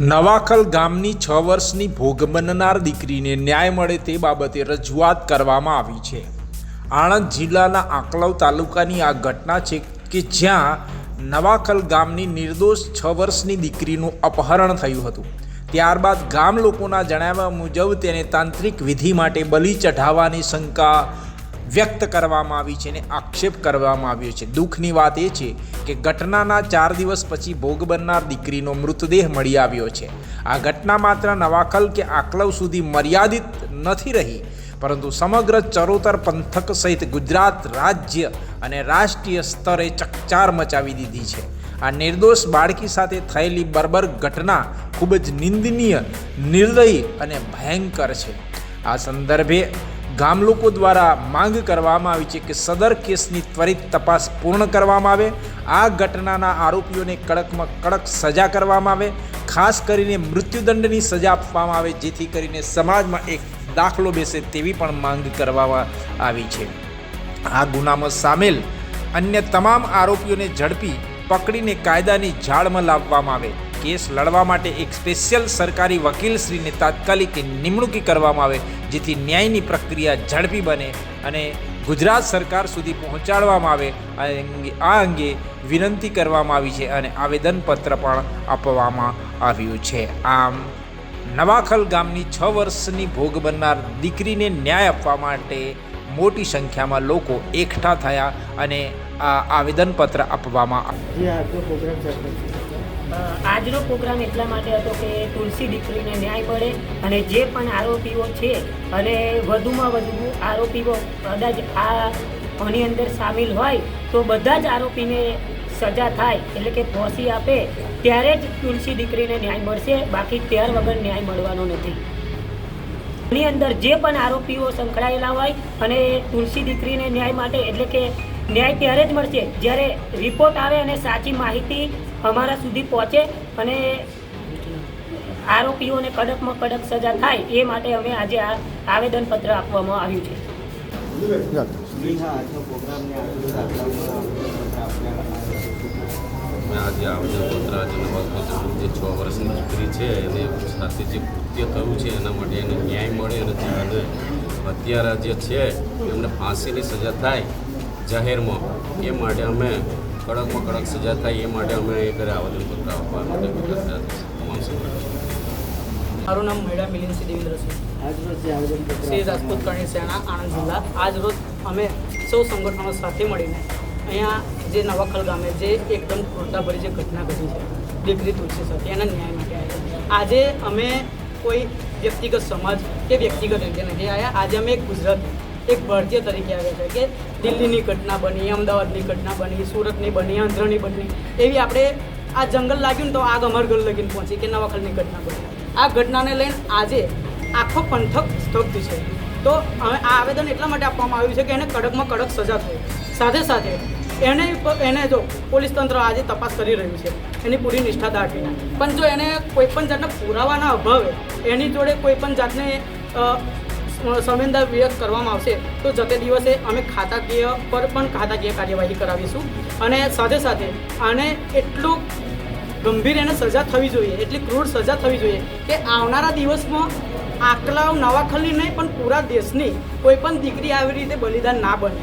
નવાખલ ગામની છ વર્ષની ભોગ બનનાર દીકરીને ન્યાય મળે તે બાબતે રજૂઆત કરવામાં આવી છે. આણંદ જિલ્લાના આંકલવ તાલુકાની આ ઘટના છે કે જ્યાં નવાખલ ગામની નિર્દોષ છ વર્ષની દીકરીનું અપહરણ થયું હતું. ત્યારબાદ ગામ લોકોના જણાવ્યા મુજબ તેને તાંત્રિક વિધિ માટે બલિ ચઢાવવાની શંકા વ્યક્ત કરવામાં આવી છે અને આક્ષેપ કરવામાં આવ્યો છે. દુઃખની વાત એ છે કે ઘટનાના ચાર દિવસ પછી ભોગ બનનાર દીકરીનો મૃતદેહ મળી આવ્યો છે. આ ઘટના માત્ર નવાખલ કે આકલવ સુધી મર્યાદિત નથી રહી, પરંતુ સમગ્ર ચરોતર પંથક સહિત ગુજરાત રાજ્ય અને રાષ્ટ્રીય સ્તરે ચકચાર મચાવી દીધી છે. આ નિર્દોષ બાળકી સાથે થયેલી બર્બર ઘટના ખૂબ જ નિંદનીય, નિર્દયી અને ભયંકર છે. આ સંદર્ભે ગામ લોકો દ્વારા માંગ કરવામાં આવી છે કે સદર કેસની ત્વરિત તપાસ પૂર્ણ કરવામાં આવે. આ ઘટનાના આરોપીઓને કડકમાં કડક સજા કરવામાં આવે. ખાસ કરીને મૃત્યુદંડની સજા આપવામાં આવે, જેથી કરીને સમાજમાં એક દાખલો બેસે તેવી પણ માંગ કરવામાં આવી છે. આ ગુનામાં સામેલ અન્ય તમામ આરોપીઓને ઝડપી પકડીને કાયદાની ઝાડમાં લાવવામાં આવે. કેસ લડવા માટે એક સ્પેશિયલ સરકારી વકીલશ્રીને તાત્કાલિક નિમણૂકી કરવામાં આવે, જેથી ન્યાયની પ્રક્રિયા ઝડપી બને અને ગુજરાત સરકાર સુધી પહોંચાડવામાં આવે. આ અંગે વિનંતી કરવામાં આવી છે અને આવેદનપત્ર પણ આપવામાં આવ્યું છે. આમ, નવાખલ ગામની છ વર્ષની ભોગ બનનાર દીકરીને ન્યાય આપવા માટે મોટી સંખ્યામાં લોકો એકઠા થયા અને આ આવેદનપત્ર આપવામાં આવ્યું. આજનો પ્રોગ્રામ એટલા માટે હતો કે તુલસી દીકરીને ન્યાય મળે અને જે પણ આરોપીઓ છે અને વધુમાં વધુ આરોપીઓ કદાચ આ આની અંદર સામેલ હોય તો બધા જ આરોપીને સજા થાય એટલે કે ફોસી આપે ત્યારે જ તુલસી દીકરીને ન્યાય મળશે. બાકી ત્યાર વગર ન્યાય મળવાનો નથી. એની અંદર જે પણ આરોપીઓ સંકળાયેલા હોય અને તુલસી દીકરીને ન્યાય માટે એટલે કે ન્યાય ત્યારે જ મળશે જ્યારે રિપોર્ટ આવે અને સાચી માહિતી અમારા સુધી પહોંચે અને આરોપીઓને કડકમાં કડક સજા થાય એ માટે અમે આજે આ આવેદનપત્ર આપવામાં આવ્યું છે. આજે આવેદનપત્ર આજે નવાજપત્રનું જે છ વર્ષની દીકરી છે એને સાથે જે કૃત્ય થયું છે એના માટે એને ન્યાય મળે અને જે હત્યારા જે છે એમને ફાંસીની સજા થાય જાહેરમાં એ માટે અમે કડકમાં કડક સજા થાય એ માટે અમે એ ઘરે આવેદનપત્ર આપવા માટે ગુજરાત તમામ સંગઠન મારું નામ દેવેન્દ્રસિંહ આજનો જે આવેદનપત્ર શ્રી રાજપૂત કરણી સેના આણંદ જિલ્લા. આજ રોજ અમે સૌ સંગઠનો સાથે મળીને અહીંયા જે નવાખલ ગામે જે એકદમ ક્રૂરતાભરી જે ઘટના ઘટી છે દીકરી તુલસી સાથે એના ન્યાય માટે આવ્યા આજે અમે કોઈ વ્યક્તિગત સમાજ કે વ્યક્તિગત રીતે નથી આવ્યા આજે અમે એક ગુજરાત એક ભારતીય તરીકે આવ્યા છે કે દિલ્હીની ઘટના બની, અમદાવાદની ઘટના બની, સુરતની બની, આંધ્રની બની. એવી આપણે આ જંગલ લાગ્યું ને તો આગ અમાર ઘર લગીને પહોંચી કે નવાખલની ઘટના બની. આ ઘટનાને લઈને આજે આખો પંથક સ્તબ્ધ છે. તો હવે આ આવેદન એટલા માટે આપવામાં આવ્યું છે કે એને કડકમાં કડક સજા થઈ સાથે સાથે એને એને જો પોલીસ તંત્ર આજે તપાસ કરી રહ્યું છે, એની પૂરી નિષ્ઠા દાખવીને પણ જો એને કોઈ પણ જાતના પુરાવાના અભાવે એની જોડે કોઈ પણ જાતને સંવેદના વ્યક્ત કરવામાં આવશે, તો જતે દિવસે અમે ખાતાકીય પર પણ ખાતાકીય કાર્યવાહી કરાવીશું. અને સાથે સાથે આને એટલું ગંભીર એને સજા થવી જોઈએ, એટલી ક્રૂર સજા થવી જોઈએ કે આવનારા દિવસમાં આકલાવ નવાખલની નહીં, પણ પૂરા દેશની કોઈ પણ દીકરી આવી રીતે બલિદાન ના બને.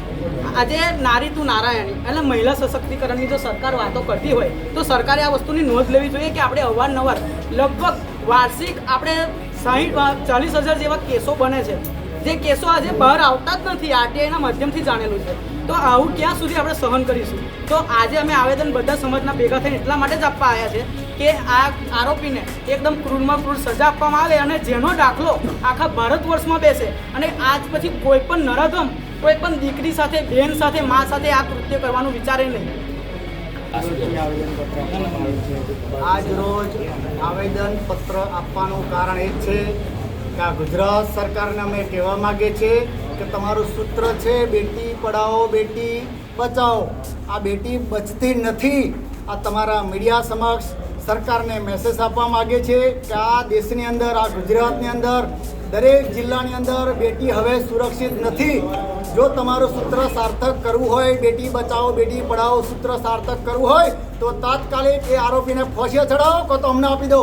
આજે નારી તું નારાયણી, એટલે મહિલા સશક્તિકરણની જો સરકાર વાતો કરતી હોય, તો સરકારે આ વસ્તુની નોંધ લેવી જોઈએ કે આપણે અવારનવાર લગભગ વાર્ષિક આપણે સાહીઠ ચાલીસ હજાર જેવા કેસો બને છે. જે કેસો આજે બહાર આવતા જ નથી આરટીઆઈના માધ્યમથી જાણેલું છે. તો આવું ક્યાં સુધી આપણે સહન કરીશું? તો આજે અમે આવેદન બધા સમાજના ભેગા થઈને એટલા માટે જ આપવા આવ્યા છે કે આ આરોપીને એકદમ ક્રૂરમાં ક્રૂર સજા આપવામાં આવે અને જેનો દાખલો આખા ભારત વર્ષમાં બેસે અને આજ પછી કોઈ પણ નરાધમ, કોઈ પણ દીકરી સાથે બહેન સાથે, મા સાથે આ કૃત્ય કરવાનું વિચારે નહીં. આજ રોજ આવેદનપત્ર આપવાનું કારણ એ છે કે આ ગુજરાત સરકારને અમે કહેવા માગીએ છીએ કે તમારું સૂત્ર છે, બેટી પઢાઓ, બેટી બચાવો આ બેટી બચતી નથી. આ તમારા મીડિયા સમક્ષ સરકારને મેસેજ આપવા માગે છે કે આ દેશની અંદર, આ ગુજરાતની અંદર, દરેક જિલ્લાની અંદર બેટી હવે સુરક્ષિત નથી. જો તમારું સૂત્ર સાર્થક કરવું હોય બેટી બચાવો બેટી પઢાઓ સૂત્ર સાર્થક કરવું હોય તો તાત્કાલિક એ આરોપીને ફોસીએ ચડાવો કો તો અમને આપી દો.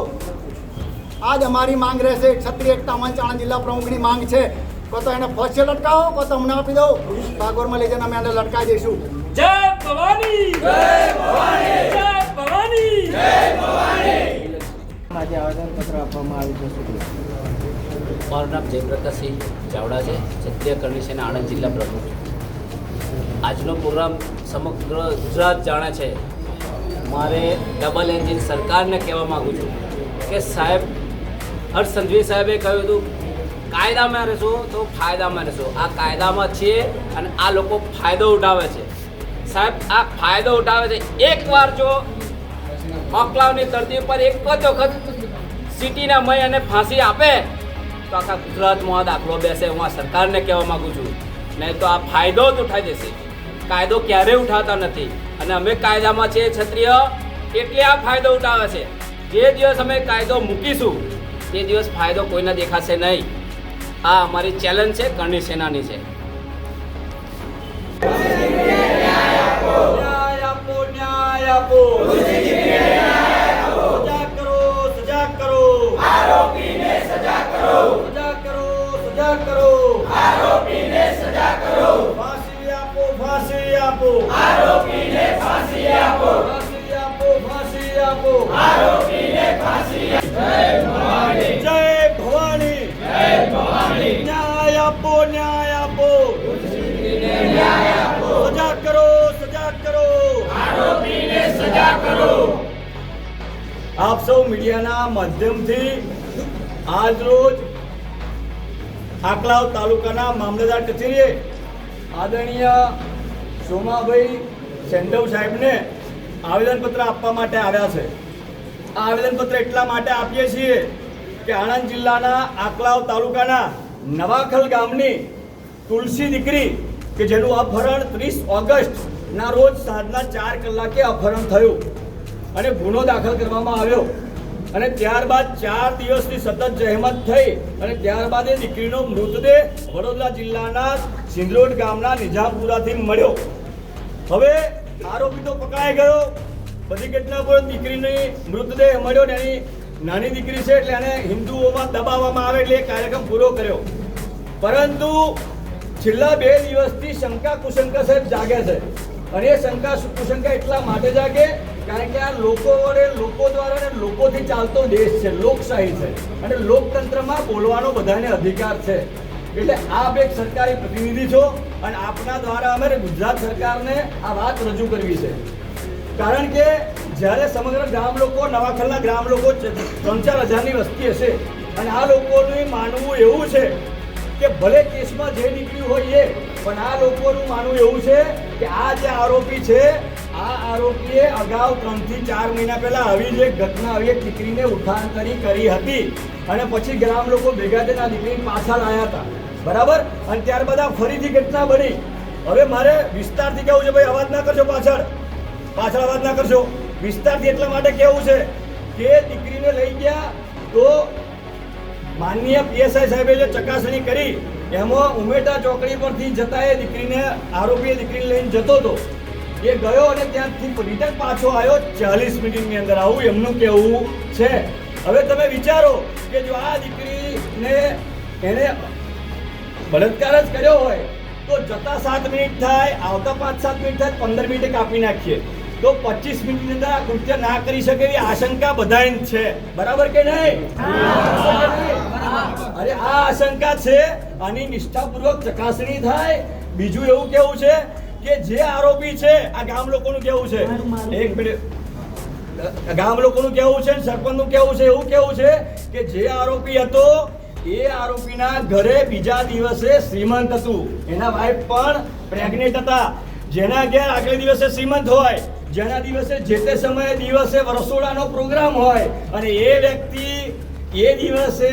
આજ અમારી માંગ રહેશે. ક્ષત્રિય એકતા મંચ આણંદ જિલ્લા પ્રમુખની માંગ છે. કો તો એને ફોસીએ લટકાવો કો તો અમને આપી દો. ભાગોરમાં લઈ જઈને અમે એને લટકાવી દઈશું. જય ભવાની જય ભવાની! જય ભવાની! આજે આવેદનપત્ર આપવામાં આવ્યું છે? મારું નામ જયપ્રકાશસિંહ ચાવડા છે. ક્ષત્રિય અને આણંદ જિલ્લા પ્રમુખ આજનો પ્રોગ્રામ સમગ્ર ગુજરાત જાણે છે. મારે ડબલ એન્જિન સરકારને કહેવા માગું છું કે સાહેબ, હર્ષ સંઘવી સાહેબે કહ્યું હતું, કાયદામાં રહેશો તો ફાયદામાં રહેશો. આ કાયદામાં છીએ અને આ લોકો ફાયદો ઉઠાવે છે. સાહેબ, આ ફાયદો ઉઠાવે છે. એકવાર જો મોકલાવની ધરતી પર એક જ વખત સિટીના મય અને ફાંસી આપે તો આખા ગુજરાતમાં દાખલો બેસે હું આ સરકારને કહેવા માગું છું. નહીં તો આ ફાયદો જ ઉઠાઈ જશે. કાયદો ક્યારેય ઉઠાવતા નથી. અને અમે કાયદામાં છીએ ક્ષત્રિય એટલે આ ફાયદો ઉઠાવે છે. જે દિવસ અમે કાયદો મૂકીશું તે દિવસ ફાયદો કોઈને દેખાશે નહીં. આ અમારી ચેલેન્જ છે કરણી સેનાની છે. ન્યાય આપો ન્યાય આપો. સજા કરો. આરોપીને સજા કરો. ફાંસી આપો ફાંસી આપો. આરોપીને ફાંસી આપો. ફાંસી આપો ફાંસી આપો. આરોપીને ફાંસી જય ભવાની જય ભવાની જય ભવાની ન્યાય આપો ન્યાય આપો. સજા કરો સજા કરો. આરોપીને સજા કરો. આપ સૌ મીડિયાના માધ્યમથી આજ રોજ આકલાવ તાલુકાના મામલતદાર કચેરીએ આદરણીય સોમાભાઈ સેન્ડવ સાહેબને આવેદનપત્ર આપવા માટે આવ્યા છે. આ આવેદનપત્ર એટલા માટે આપીએ છીએ કે આણંદ જિલ્લાના આકલાવ તાલુકાના નવાખલ ગામની તુલસી દીકરી, કે જેનું અપહરણ ત્રીસ ઓગસ્ટના રોજ સાંજના ચાર કલાકે અપહરણ થયું અને ગુનો દાખલ કરવામાં આવ્યો. અને ત્યારબાદ ચાર દિવસની સતત જહેમત થઈ અને ત્યારબાદ એ દીકરીનો મૃતદેહ વડોદરા જિલ્લાના સિંદરોડ ગામના નિઝામપુરાથી મળ્યો. હવે આરોપી તો પકડાઈ ગયો. બધી ઘટના પર દીકરીની મૃતદેહ મળ્યો ને એની નાની દીકરી છે એટલે એને હિન્દુઓમાં દબાવવામાં આવે એટલે એ કાર્યક્રમ પૂરો કર્યો. પરંતુ છેલ્લા બે દિવસથી શંકા કુશંકા સાહેબ જાગે છે. અને એ શંકા કુશંકા એટલા માટે જાગે કારણ કે આ લોકો વડે, લોકો દ્વારા અને લોકોથી ચાલતો દેશ છે, લોકશાહી છે. અને લોકતંત્રમાં બોલવાનો બધાને અધિકાર છે. એટલે આપ એક સરકારી પ્રતિનિધિ છો અને આપના દ્વારા અમે ગુજરાત સરકારને આ વાત રજૂ કરવી છે. કારણ કે જ્યારે સમગ્ર ગ્રામ લોકો, નવાખલના ગ્રામ લોકો ત્રણ ચાર હજારની વસ્તી હશે અને આ લોકોનું માનવું એવું છે કે ભલે કેસમાં જે નીકળ્યું હોય એ, પણ આ લોકોનું માનવું એવું છે કે આ જે આરોપી છે આ આરોપીએ અગાઉ ત્રણથી ચાર મહિના પહેલા આવી જ એક ઘટના, આવી એક દીકરીને ઉઠાંતરી કરી હતી અને પછી ગ્રામ લોકો ભેગા થઈને આ દીકરી પાછા લાયા હતા. બરાબર? અને ત્યારબાદ આ ફરીથી ઘટના બની. હવે મારે વિસ્તારથી કહેવું છે ભાઈ? અવાજ ના કરશો પાછળ. પાછળ અવાજ ના કરશો વિસ્તારથી એટલા માટે કેવું છે કે દીકરીને લઈ ગયા તો માનનીય પીએસઆઈ સાહેબે જે ચકાસણી કરી, એમાં ઉમેટા ચોકડી પરથી જતા એ દીકરીને આરોપીએ દીકરીને લઈને જતો હતો. એ ગયો અને ત્યાંથી રિટર્ન પાછો આવ્યો ચાલીસ મિનિટની અંદર આવું એમનું કહેવું છે. હવે તમે વિચારો કે જો આ દીકરીને એને બળાત્કાર જ કર્યો હોય, તો જતા સાત મિનિટ થાય, આવતા પાંચ સાત મિનિટ થાય, પંદર મિનિટે કાપી નાખીએ. તો પચીસ મિનિટની અંદર આ કૃત્ય ના કરી શકે એવી આશંકા બધાય છે. બરાબર કે નહીં? અરે આ આશંકા છે. આની નિષ્ઠાપૂર્વક ચકાસણી થાય. બીજું એવું કેવું છે કે જે આરોપી છે આ ગામ લોકોનું કેવું છે? એક મિનિટ. ગામ લોકોનું કેવું છે સરપંચનું કેવું છે એવું કેવું છે કે જે આરોપી હતો એ આરોપીના ઘરે બીજા દિવસે શ્રીમંત હતું. એના વાઈફ પણ પ્રેગ્નેન્ટ હતા. જેના ઘેર આગલે દિવસે શ્રીમંત હોય. જેના દિવસે જે તે સમયે દિવસે રસોડાનો પ્રોગ્રામ હોય. અને એ વ્યક્તિ એ દિવસે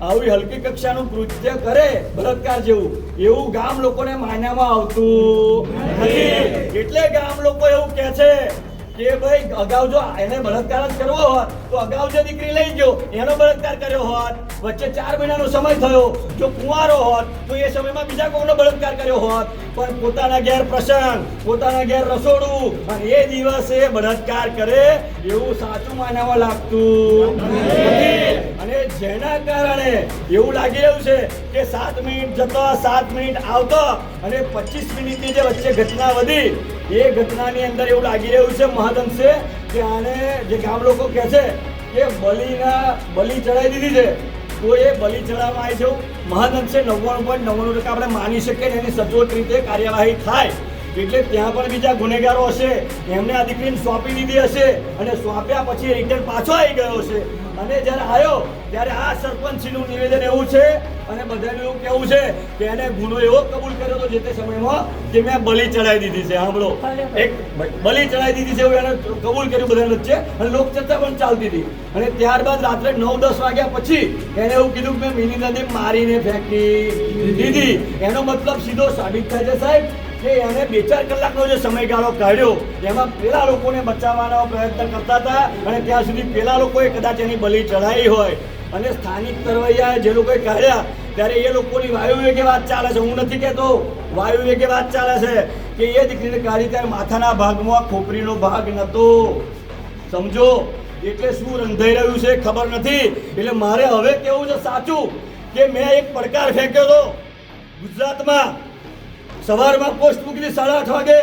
આવી હલકી કક્ષાનું કૃત્ય કરે બળાત્કાર જેવું. એવું ગામ લોકોને માન્યામાં આવતું એટલે ગામ લોકો એવું કહે છે કે ભાઈ, અગાઉ જો એને બળાત્કાર જ કરવો હોત, તો અગાઉ જે દીકરી લઈ ગયો, એનો બળાત્કાર કર્યો હોત. વચ્ચે ચાર મહિનાનો સમય થયો. જો કુંવારો હોત, તો એ સમયમાં બીજા કોઈનો બળાત્કાર કર્યો હોત. પણ પોતાના ઘેર પ્રસંગ, પોતાના ઘેર રસોડું, અને એ દિવસે બળાત્કાર કરે એવું સાચું માનવા લાગતું અને જેના કારણે એવું લાગી રહ્યું છે કે સાત મિનિટ જતો, સાત મિનિટ આવતો અને પચીસ મિનિટની જે વચ્ચે ઘટના વધી, એ ઘટનાની અંદર એવું લાગી રહ્યું છે મહદઅંશે કે આને જે ગામ લોકો કહે છે કે બલિના, બલી ચડાવી દીધી છે. તો એ બલી ચડાવવામાં આવી છે. મહદઅંશે નવ્વાણું પોઈન્ટ નવ્વાણું ટકા આપણે માની શકીએ એની સચોટ રીતે કાર્યવાહી થાય. એટલે ત્યાં પણ બીજા ગુનેગારો હશે. એમને આ દીકરીને સોંપી દીધી હશે અને સોંપ્યા પછી રિટર્ન પાછો આવી ગયો છે અને જ્યારે આવ્યો ત્યારે આ સરપંચનું નિવેદન એવું છે અને બધાનું એવું કેવું છે કે એને ગુનો એવો કબૂલ કર્યો હતો જે તે સમયમાં કે મેં બલિ ચડાવી દીધી છે. સાંભળો એક બલિ ચડાવી દીધી છે એવું એને કબૂલ કર્યું બધા વચ્ચે અને લોકચર્ચા પણ ચાલતી હતી. અને ત્યારબાદ રાત્રે નવ દસ વાગ્યા પછી એને એવું કીધું કે મેં મિની નદી મારીને ફેંકી દીધી. એનો મતલબ સીધો સાબિત થાય છે સાહેબ. કે એને બે ચાર કલાકનો જે સમયગાળો કાઢ્યો એમાં પેલા લોકોને બચાવવાનો પ્રયત્ન કરતા હતા અને ત્યાં સુધી પેલા લોકોએ કદાચ એની બલિ ચડાવી હોય. અને સ્થાનિક તરવૈયા જે લોકોએ કાઢ્યા, ત્યારે એ લોકોની વાયુ વેગે વાત ચાલે છે. હું નથી કહેતો વાયુ વેગે વાત ચાલે છે કે એ દીકરીને કાઢી ત્યારે માથાના ભાગમાં ખોપરીનો ભાગ નહોતો સમજો, એટલે શું રંધાઈ રહ્યું છે ખબર નથી. એટલે મારે હવે કેવું છે સાચું કે મેં એક પડકાર ફેંક્યો હતો ગુજરાતમાં. સવારમાં પોસ્ટ મૂકી સાડા આઠ વાગે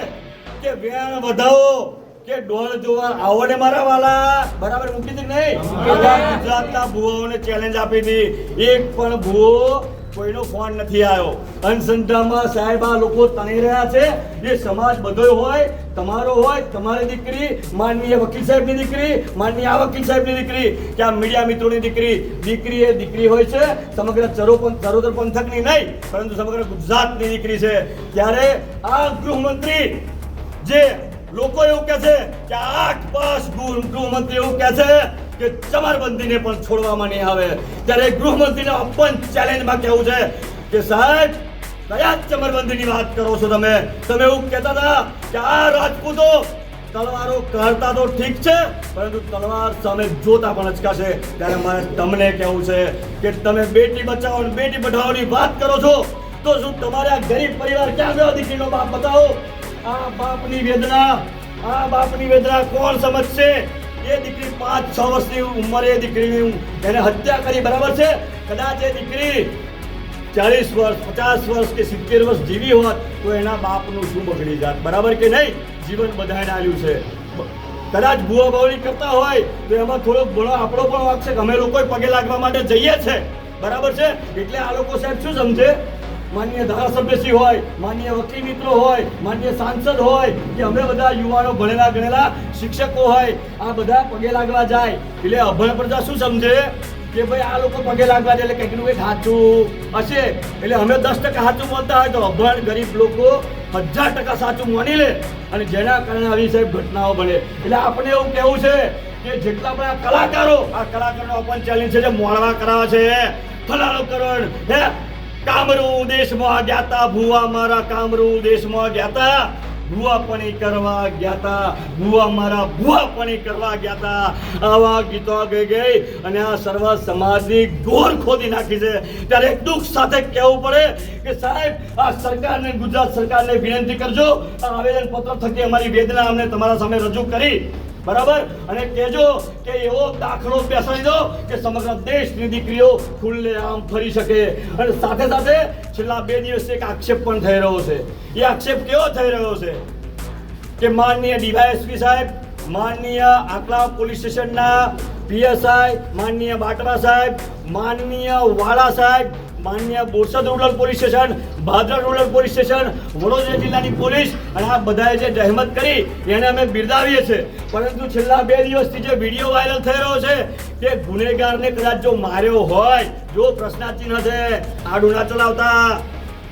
કે વેણ વધાવો કે ડોળ જોવા આવો ને મારા વાલા. બરાબર મૂકી દીધી નહીં? ગુજરાતના ભુવાઓને ચેલેન્જ આપી હતી એક પણ ભુવો કોઈનો ફોન નથી આવ્યો. અનસંધામાં સાહેબ આ લોકો તણી રહ્યા છે. એ સમાજ બધો હોય, તમારો હોય, તમારી દીકરી, માનનીય વકીલ સાહેબની દીકરી, માનનીય આ વકીલ સાહેબની દીકરી, કે આ મીડિયા મિત્રોની દીકરી દીકરી એ દીકરી હોય છે, સમગ્ર ચરો ચરોતર પંથકની નહીં, પરંતુ સમગ્ર ગુજરાતની દીકરી છે. ત્યારે આ ગૃહમંત્રી જે લોકો એવું કહે છે કે આઠ પાસ ગૃહ, ગૃહમંત્રી એવું કહે છે કે ચમારબંધીને પણ છોડવામાં નહીં આવે. ત્યારે ગૃહમંત્રીને ઓપન ચેલેન્જમાં કહેવું છે કે સાહેબ, કયા ચમરબંધીની વાત કરો છો તમે? તમે એવું કહેતા હતા કે આ રાજપૂતો તલવારો કરતા તો ઠીક છે, પરંતુ તલવાર સામે જોતા પણ અચકાશે. ત્યારે મારે તમને કહેવું છે કે તમે બેટી બચાવો અને બેટી પઢાઓની વાત કરો છો, તો શું તમારે આ ગરીબ પરિવાર ક્યાં ગયો? દીકરીનો બાપ બતાવો. આ બાપની વેદના, આ બાપની વેદના કોણ સમજશે? એ દીકરી પાંચ, છ વર્ષની ઉંમરે એ દીકરીની એને હત્યા કરી, બરાબર છે? કદાચ એ દીકરી ચાલીસ વર્ષ, પચાસ વર્ષ કે સિત્તેર વર્ષ જીવી હોત તો એના બાપનું શું બગડી જાત, બરાબર કે નહીં? જીવન બધાને આવ્યું છે. કદાચ ભૂવા બાવળી કરતા હોય તો એમાં થોડોક ઘણો આપણો પણ વાંક છે અમે લોકો પગે લાગવા માટે જઈએ છે. બરાબર છે? એટલે આ લોકો સાહેબ શું સમજે? માન્ય ધારાસભ્યશ્રી હોય, માન્ય વકીલ મિત્રો હોય, માન્ય સાંસદ હોય, કે અમે બધા યુવાનો ભણેલા ગણેલા શિક્ષકો હોય, આ બધા પગે લાગવા જાય. એટલે અભણ પ્રજા શું સમજે? કે ભાઈ આ લોકો પગે લાગવા જાય એટલે કંઈકનું કંઈક સાચું હશે. એટલે અમે દસ ટકા સાચું બોલતા હોય તો અભણ ગરીબ લોકો હજાર ટકા સાચું માની લે અને જેના કારણે આવી સાહેબ ઘટનાઓ બને. એટલે આપણે એવું કહેવું છે કે જેટલા પણ આ કલાકારો, આ કલાકારનો ઓપન ચેલેન્જ છે જે મોડવા કરાવે છે. ફલાણો કરણ હે? કામરૂ દેશમાં ગયા ભુવા મારા કામરૂ દેશમાં ગયા તા ભૂવાપણી કરવા ગયા તા ભૂવા મારા ભૂવાપણી કરવા ગયા તા આવા ગીતો ગઈ ગઈ અને આ સર્વ સમાજની ગોર ખોદી નાખી છે. ત્યારે દુઃખ સાથે કહેવું પડે કે સાહેબ, આ સરકારને, ગુજરાત સરકારને વિનંતી કરજો. આ આવેદન પત્ર થકી અમારી વેદના અમને તમારા સામે રજૂ કરી. બરાબર? અને કહેજો કે એવો દાખલો બેસાડી દો કે સમગ્ર દેશની દીકરીઓ ખુલ્લે આમ ફરી શકે. અને સાથે સાથે છેલ્લા બે દિવસથી એક આક્ષેપ પણ થઈ રહ્યો છે. એ આક્ષેપ કેવો થઈ રહ્યો છે? કે માનનીય ડીવાયએસપી સાહેબ, માનનીય આકલા પોલીસ સ્ટેશનના પીએસઆઈ, માનનીય બાટરા સાહેબ, માનનીય વાળા સાહેબ માનનીય Borsad rural police station, Bhadar rural police station, Vadodara જિલ્લાની પોલીસ અને આ બધાએ જે જહેમત કરી, એને અમે બિરદાવીએ છીએ. પરંતુ છેલ્લા બે દિવસથી જે વીડિયો વાયરલ થઈ રહ્યો છે તે ગુનેગારને કદાચ જો માર્યો હોય, જો પ્રશ્નાચિહ્ન છે, આડું ના ચલાવતા,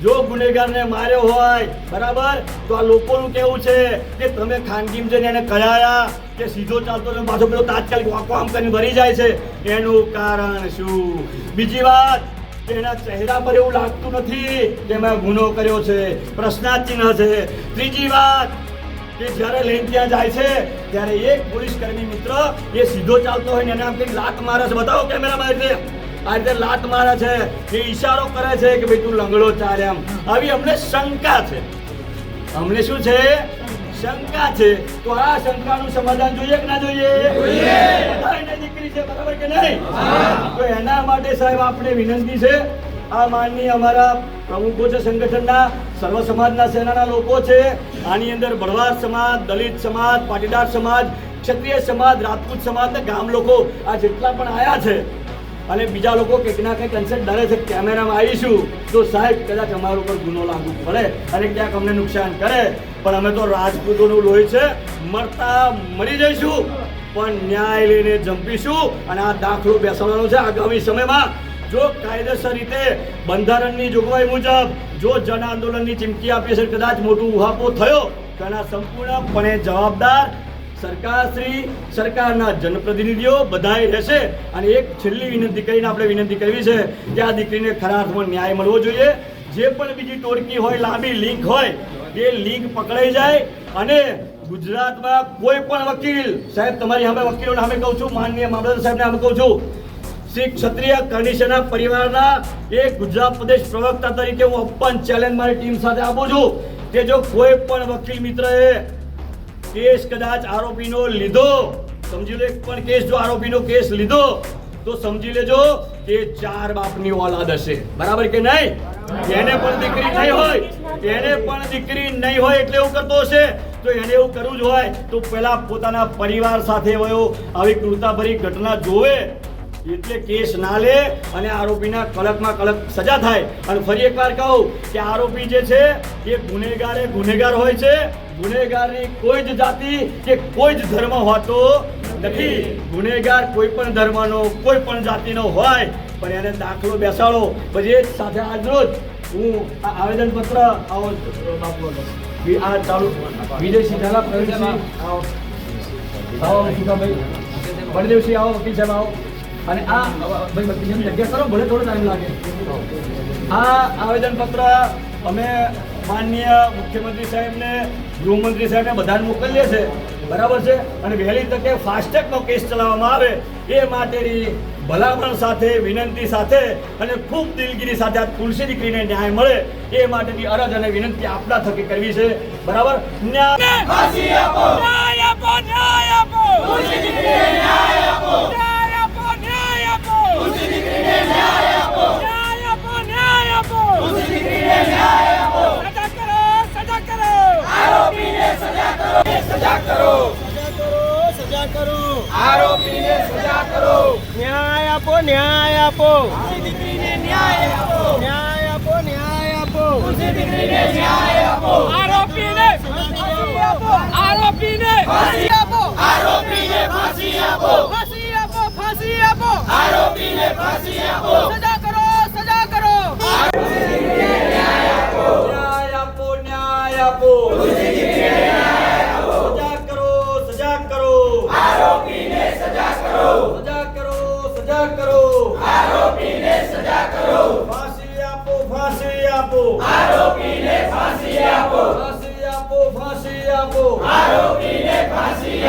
જો ગુનેગારને માર્યો હોય, બરાબર? તો આ લોકોનું કેવું છે કે તમે ખાનગીમ જઈને એને કઢાયા કે સીધો ચાલતો ને પાછો પેલો તાત્કાલિક વાંકો આમ કરીને ભરી જાય છે? એનું કારણ શું? બીજી વાત એના ચહેરા પર એવું લાગતું નથી કે મેં ગુનો કર્યો છે પ્રશ્નાચિહ્ન છે. ત્રીજી વાત કે જ્યારે લઈને ત્યાં જાય છે, ત્યારે એક પોલીસ કર્મી મિત્ર એ સીધો ચાલતો હોય ને એને આમ કંઈક લાત મારે છે. બતાવો કેમેરામાં એટલે આ રીતે લાત મારે છે. એ ઈશારો કરે છે કે ભાઈ તું લંગડો ચાલે એમ. આવી અમને શંકા છે. અમને શું છે? શંકા છે. તો આ શંકાનું સમાધાન જોઈએ કે ના જોઈએ? દીકરી છે, બરાબર કે નહીં? તો એના માટે સાહેબ આપણે વિનંતી છે, આ માનની અમારા પ્રમુખો છે સંગઠનના સર્વ સમાજના સેનાના લોકો છે, આની અંદર બળવાર સમાજ, દલિત સમાજ, પાટીદાર સમાજ, ક્ષત્રિય સમાજ, રાજપૂત સમાજ ને ગામ લોકો આ જેટલા પણ આયા છે, અને બીજા લોકો કંઈક ના કંઈક અંશે ડરે છે, કેમેરામાં આવીશું, તો સાહેબ કદાચ અમારા ઉપર ગુનો લાગુ પડે અને ક્યાંક અમને નુકસાન કરે, પણ અમે તો રાજપૂતોનું લોહી છે, મરતા મરી જઈશું. પણ ન્યાય લઈને જંપીશું અને આ દાખલો બેસાડવાનો છે આગામી સમયમાં. જો કાયદેસર રીતે બંધારણની જોગવાઈ મુજબ જો જન આંદોલનની ચીમકી આપી છે, કદાચ મોટું ઉહાપો થયો, તો એના સંપૂર્ણપણે જવાબદાર સરકારશ્રી સરકારના જનપ્રતિનિધિઓ બધાય રહેશે. અને એક છેલ્લી વિનંતી કરીને આપણે વિનંતી કરવી છે કે આ દીકરીને ખરા અર્થમાં ન્યાય મળવો જોઈએ. જે પણ બીજી ટોળકી હોય, લાંબી લિંક હોય, એ લિંક પકડાઈ જાય અને ગુજરાતમાં કોઈ પણ વકીલ, સાહેબ, તમારી સામે વકીલોને સામે કહું છું, માનનીય મામલતદાર સાહેબને સામે કહું છું શ્રી ક્ષત્રિય કરણીસેના પરિવારના એક ગુજરાત પ્રદેશ પ્રવક્તા તરીકે હું ઓપન ચેલેન્જ મારી ટીમ સાથે આપું છું કે જો કોઈ પણ વકીલ મિત્રએ કેસ કદાચ આરોપીનો લીધો, સમજી લો, એક પણ કેસ જો આરોપીનો કેસ લીધો, તો સમજી લેજો કે ચાર બાપની ઓલાદ હશે. બરાબર કે નહીં? એને પણ દીકરી નહીં હોય, એને પણ દીકરી નહીં હોય એટલે એવું કરતો હશે. તો એને એવું કરવું જ હોય, તો પહેલા પોતાના પરિવાર સાથે વયો આવી ક્રૂરતાભરી ઘટના જોવે, એટલે કેસ ના લે અને આરોપીના કલકમાં કલક સજા થાય. અને ફરી એકવાર કહું કે આરોપી જે છે, એ ગુનેગાર ગુનેગાર હોય છે. ગુનેગારની કોઈ જ જાતિ કે કોઈ જ ધર્મ હોતો નથી. ગુનેગાર કોઈ પણ ધર્મનો, કોઈ પણ જાતિનો હોય, પણ એને દાખલો બેસાડો. પછી સાથે આજરોજ હું આવેદનપત્ર આવો બાપુ આ ચાલુ વિજયસિંહ ઝાલા પ્રવીણસિંહ આવો. આવો ભૂખાભાઈ બળદેવસિંહ આવો વકીલ સાહેબ આવો. અને આ, ભાઈ વકીલની જગ્યા કરો, ભલે થોડો ટાઈમ લાગે. આ આવેદનપત્ર અમે માનનીય મુખ્યમંત્રી સાહેબને, ગૃહમંત્રી સાહેબને બધાને મોકલીએ છે બરાબર છે? અને વહેલી તકે ફાસ્ટેગનો કેસ ચલાવવામાં આવે એ માટેની ભલામણ સાથે વિનંતી સાથે અને ખૂબ દિલગીરી સાથે આ તુલસી દીકરીને ન્યાય મળે એ માટેની અરજ અને વિનંતી આપણા થકી કરવી છે. બરાબર? સજા કરો. આરોપીને સજા કરો. ન્યાય આપો ન્યાય આપો. દીકરીને ન્યાય આપો. ન્યાય આપો ન્યાય આપો. દીકરીને ન્યાય આપો. આરોપીને આપો. આરોપીને ફાંસી આપો. આરોપીને ફાંસી આપો. ફાંસી આપો ફાંસી આપો. આરોપીને ફાંસી આપો. સજા